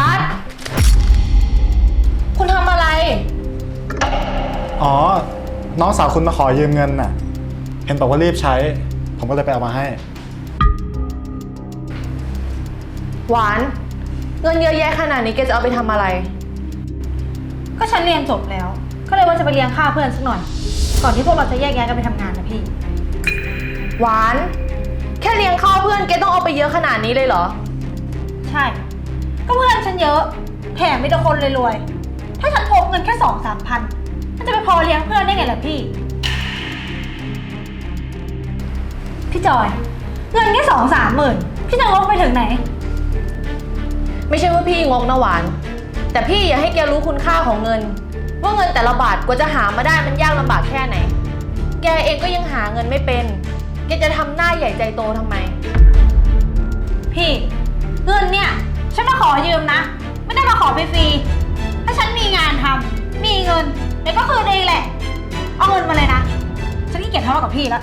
ตัดคุณทำอะไร อ๋อ น้องสาวคุณมาขอยืมเงินน่ะ เห็นบอกว่ารีบใช้ ผมก็เลยไปเอามาให้ หวาน เงินเยอะแยะขนาดนี้แกจะเอาไปทำอะไร ก็ฉันเรียนจบแล้ว ก็เลยว่าจะไปเลี้ยงข้าวเพื่อนสักหน่อย ก่อนที่พวกเราจะแยกย้ายกันไปทำงานนะพี่ หวานแค่ เลี้ยงข้าวเพื่อนแกต้องเอาไปเยอะขนาดนี้เลยเหรอ ใช่ ก็เพื่อนฉันเยอะ แถมมีแต่คนรวยๆ ถ้าฉันพกเงินแค่สองสามพัน มันจะไปพอเลี้ยงเพื่อนได้ไงล่ะพี่ พี่จอย เงินแค่สองสามหมื่น พี่จะงกไปถึงไหน ไม่ใช่ว่าพี่งกนะหวาน แต่พี่อยากให้แกรู้คุณค่าของเงิน ว่าเงินแต่ละบาทกว่าจะหามาได้มันยากลำบากแค่ไหน แกเองก็ยังหาเงินไม่เป็น แกจะทำหน้าใหญ่ใจโตทำไม พี่เงินเนี่ย ฉันมาขอยืมนะ ไม่ได้มาขอฟรีๆถ้าฉันมีงานทำมีเงินเดี๋ยวก็คืนเองแหละ เอาเงินมาเลยนะ ฉันขี้เกียจทะเลาะกับพี่แล้ว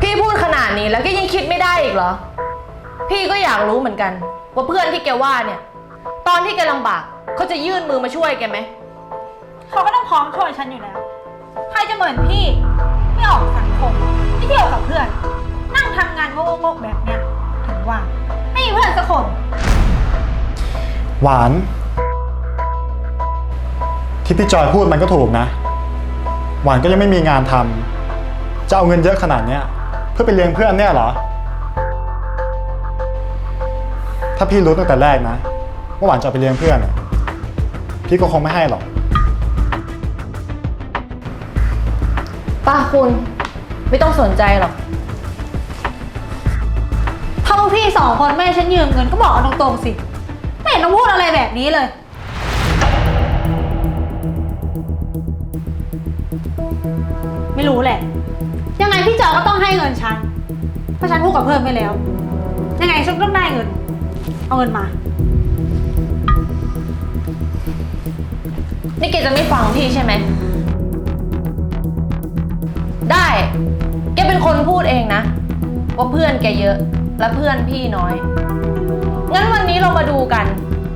พี่พูดขนาดนี้แล้วแกยังคิดไม่ได้อีกเหรอ พี่ก็อยากรู้เหมือนกัน ว่าเพื่อนที่แกว่าเนี่ย ตอนที่แกลำบากเขาจะยื่นมือมาช่วยแกไหม เขาก็ต้องพร้อมช่วยฉันอยู่แล้วใครจะเหมือนพี่ ไม่ออกสังคม ไม่เที่ยวกับเพื่อน นั่งทำงานโง่ๆแบบเนี้ยถึงว่าไม่มีเพื่อนสักคน หวาน ที่พี่จอยพูดมันก็ถูกนะ หวานก็ยังไม่มีงานทำจะเอาเงินเยอะขนาดเนี้ยเพื่อไปเลี้ยงเพื่อนเนี่ยเหรอ ถ้าพี่รู้ตั้งแต่แรกนะว่าหวานจะเอาไปเลี้ยงเพื่อนอะพี่ก็คงไม่ให้หรอก ป้าคุณ ไม่ต้องสนใจหรอก ถ้าพวกพี่สองคนไม่ให้ฉันยืมเงินก็บอกเอาตรงๆสิ ไม่เห็นต้องพูดอะไรแบบนี้เลย ไม่รู้แหละ ยังไงพี่จอก็ต้องให้เงินฉัน เพราะฉันพูดกับเพื่อนไปแล้ว ยังไงฉันก็ต้องได้เงิน เอาเงินมา นี่แกจะไม่ฟังพี่ใช่ไหม คนพูดเองนะ ว่าเพื่อนแกเยอะและเพื่อนพี่น้อย งั้นวันนี้เรามาดูกัน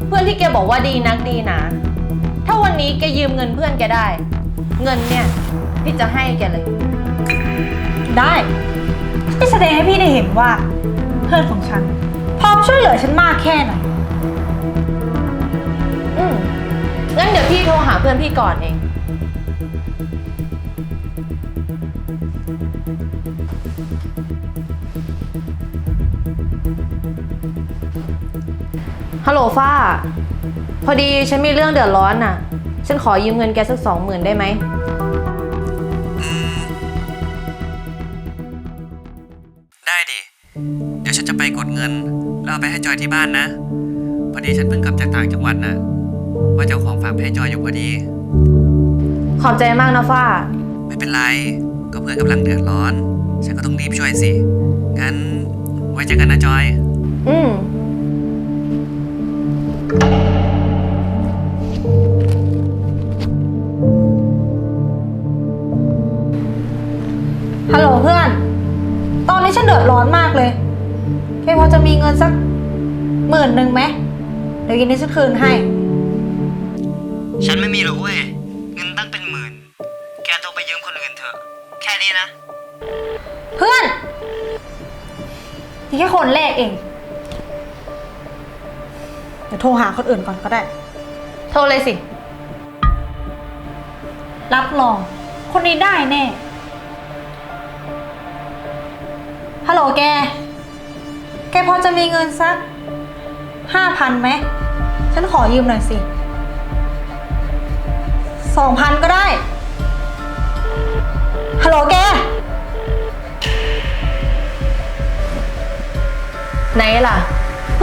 เพื่อนที่แกบอกว่าดีนักดีหนา ถ้าวันนี้แกยืมเงินเพื่อนแกได้ เงินเนี่ยพี่จะให้แกเลย ได้จะแสดงให้พี่ได้เห็นว่า เพื่อนของฉัน พร้อมช่วยเหลือฉันมากแค่ไหน อืมงั้นเดี๋ยวพี่โทรหาเพื่อนพี่ก่อนเอง ฮัลโหลฟ้า พอดีฉันมีเรื่องเดือดร้อนน่ะ ฉันขอยืมเงินแกสักสองหมื่นได้ไหม ได้ดิ เดี๋ยวฉันจะไปกดเงิน แล้วเอาไปให้จอยที่บ้านนะ พอดีฉันเพิ่งกลับจากต่างจังหวัดน่ะ ว่าจะเอาของฝากไปให้จอยอยู่พอดี ขอบใจมากนะฟ้า ไม่เป็นไร ก็เพื่อนกำลังเดือดร้อน ฉันก็ต้องรีบช่วยสิ งั้นไว้เจอกันนะจอย อืม ฮัลโหลเพื่อน ตอนนี้ฉันเดือดร้อนมากเลยแกพอจะมีเงินสักหมื่นหนึ่งไหม เดี๋ยวยินนี้ฉันคืนให้ ฉันไม่มีหรอกเว้ย เงินตั้งเป็นหมื่น แกโทรไปยืมคนอื่นเถอะ แค่นี้นะ เพื่อนนี่แค่คนแรกเอง เดี๋ยวโทรหาคนอื่นก่อนก็ได้ โทรเลยสิ รับรอง คนนี้ได้แน่ ฮัลโหลแก แกพอจะมีเงินสักห้าพันไหม ฉันขอยืมหน่อยสิสองพันก็ได้ ฮัลโหลแก ไหนล่ะเ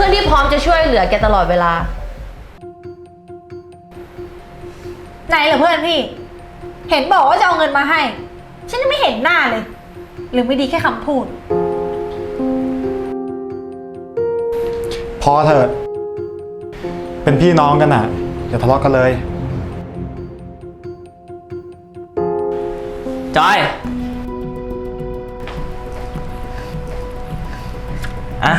พื่อนที่พร้อมจะช่วยเหลือแกตลอดเวลา ไหนเหรอเพื่อนพี่ เห็นบอกว่าจะเอาเงินมาให้ ฉันยังไม่เห็นหน้าเลย หรือไม่ดีแค่คำพูด พอเถอะ เป็นพี่น้องกันน่ะ อย่าทะเลาะกันเลย จอย อะ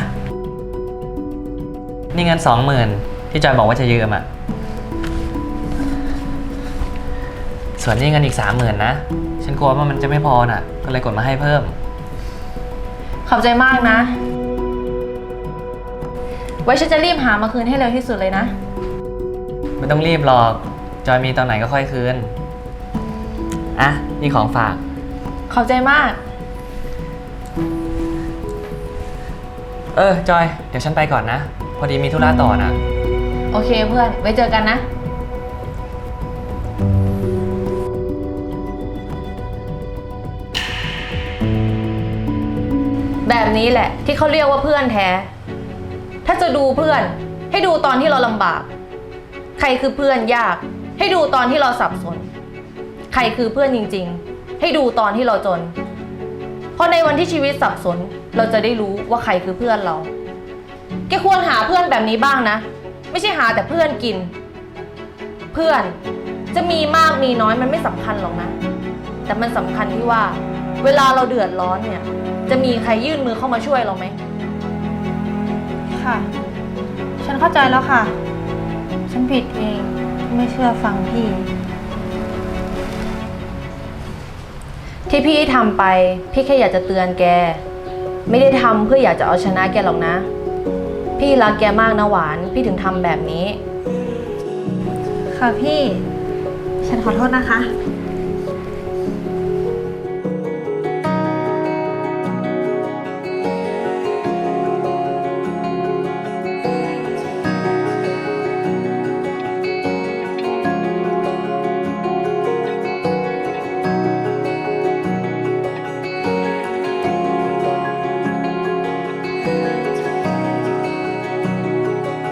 นี่เงินสองหมื่นที่จอยบอกว่าจะยืมอะ ส่วนนี้เงินอีกสามหมื่นนะ ฉันกลัวว่ามันจะไม่พอน่ะ ก็เลยกดมาให้เพิ่ม ขอบใจมากนะ ไว้ฉันจะรีบหามาคืนให้เร็วที่สุดเลยนะ ไม่ต้องรีบหรอก จอยมีตอนไหนก็ค่อยคืน อะ นี่ของฝาก ขอบใจมาก เออ จอย เดี๋ยวฉันไปก่อนนะ พอดีมีธุระต่อนะ โอเคเพื่อน ไว้เจอกันนะ แบบนี้แหละ ที่เขาเรียกว่าเพื่อนแท้ ถ้าจะดูเพื่อน ให้ดูตอนที่เราลำบาก ใครคือเพื่อนยาก ให้ดูตอนที่เราสับสน ใครคือเพื่อนจริง ๆ ให้ดูตอนที่เราจน เพราะในวันที่ชีวิตสับสน เราจะได้รู้ว่าใครคือเพื่อนเรา แกควรหาเพื่อนแบบนี้บ้างนะ ไม่ใช่หาแต่เพื่อนกิน เพื่อนจะมีมากมีน้อยมันไม่สำคัญหรอกนะ แต่มันสำคัญที่ว่า เวลาเราเดือดร้อนเนี่ย จะมีใครยื่นมือเข้ามาช่วยเราไหม ค่ะ ฉันเข้าใจแล้วค่ะ ฉันผิดเองที่ไม่เชื่อฟังพี่ ที่พี่ทำไป พี่แค่อยากจะเตือนแก ไม่ได้ทำเพื่ออยากจะเอาชนะแกหรอกนะ พี่รักแกมากนะหวาน พี่ถึงทำแบบนี้ ค่ะพี่ ฉันขอโทษนะคะ